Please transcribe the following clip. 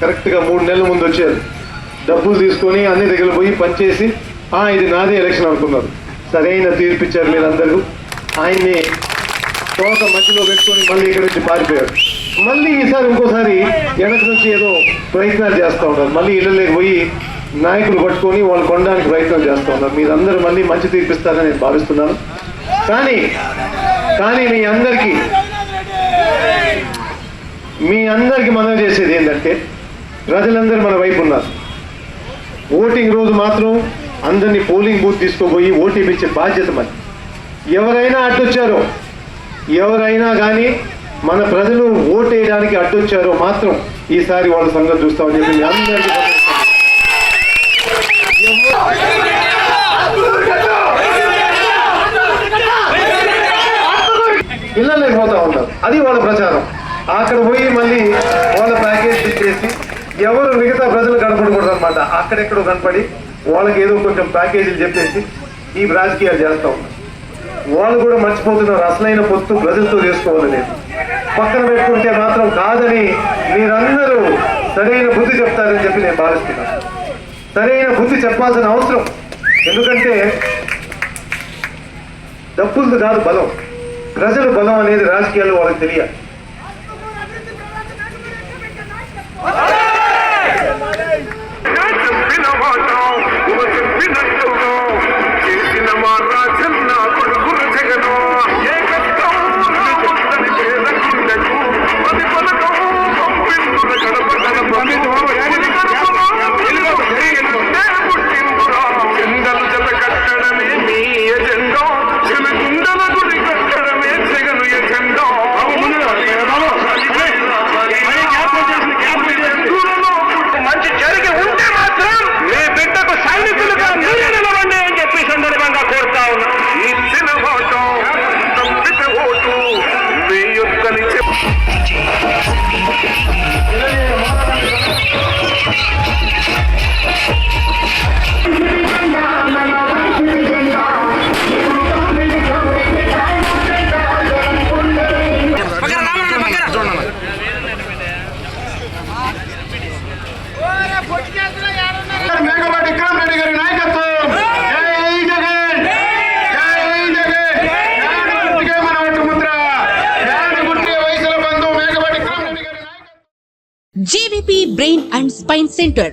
కరెక్ట్గా మూడు నెలల ముందు వచ్చారు డబ్బులు తీసుకొని అన్ని దగ్గర పోయి పనిచేసి "ఆ, ఇది నాదే ఎలక్షన్ అనుకున్నారు. సరైన తీర్పు ఇచ్చారు మీరందరూ. ఆయన్ని తోట మధ్యలో పెట్టుకొని మళ్ళీ ఇక్కడ నుంచి పారిపోయారు. మళ్ళీ ఈసారి ఇంకోసారి వెనక నుంచి ఏదో ప్రయత్నాలు చేస్తూ ఉన్నారు. మళ్ళీ ఇళ్ళలోకి పోయి నాయకులు పట్టుకొని వాళ్ళు కొనడానికి ప్రయత్నం చేస్తూ ఉన్నారు. మీరందరూ మళ్ళీ మంచి తీర్పిస్తారని నేను భావిస్తున్నాను. కానీ కానీ మీ అందరికీ మీ అందరికీ మనం చేసేది ఏంటంటే ప్రజలందరూ మన వైపు ఉన్నారు. ఓటింగ్ రోజు మాత్రం అందరినీ పోలింగ్ బూత్ తీసుకుపోయి ఓటీపించే ఇచ్చే బాధ్యత మరి ఎవరైనా అడ్డొచ్చారో ఎవరైనా కానీ మన ప్రజలు ఓటేయడానికి అడ్డొచ్చారో మాత్రం ఈసారి వాళ్ళ సంగతి చూస్తామని చెప్పి అందరికీ ఇళ్ళలోకి పోతా ఉన్నారు. అది వాళ్ళ ప్రచారం. అక్కడ పోయి మళ్ళీ వాళ్ళ ప్యాకేజ్ ఇచ్చేసి ఎవరు మిగతా ప్రజలు కనపడకూడదు అనమాట అక్కడెక్కడో కనపడి వాళ్ళకి ఏదో కొంచెం ప్యాకేజీలు చెప్పేసి ఈ రాజకీయాలు చేస్తా ఉన్నారు. వాళ్ళు కూడా మర్చిపోతున్నారు. అసలైన పొత్తు ప్రజలతో చేసుకోవాలి లేదు పక్కన పెట్టుకుంటే మాత్రం కాదని మీరందరూ సరైన బుద్ధి చెప్తారని చెప్పి నేను భావిస్తున్నాను. సరైన బుద్ధి చెప్పాల్సిన అవసరం. ఎందుకంటే డబ్బులది కాదు బలం. ప్రజలు బలం అనేది రాజకీయాల్లో వాళ్ళకి తెలియాలి. బంధు మేకపాటి విక్రమరెడ్డి గారి నాయకత్వం. GVP brain and spine center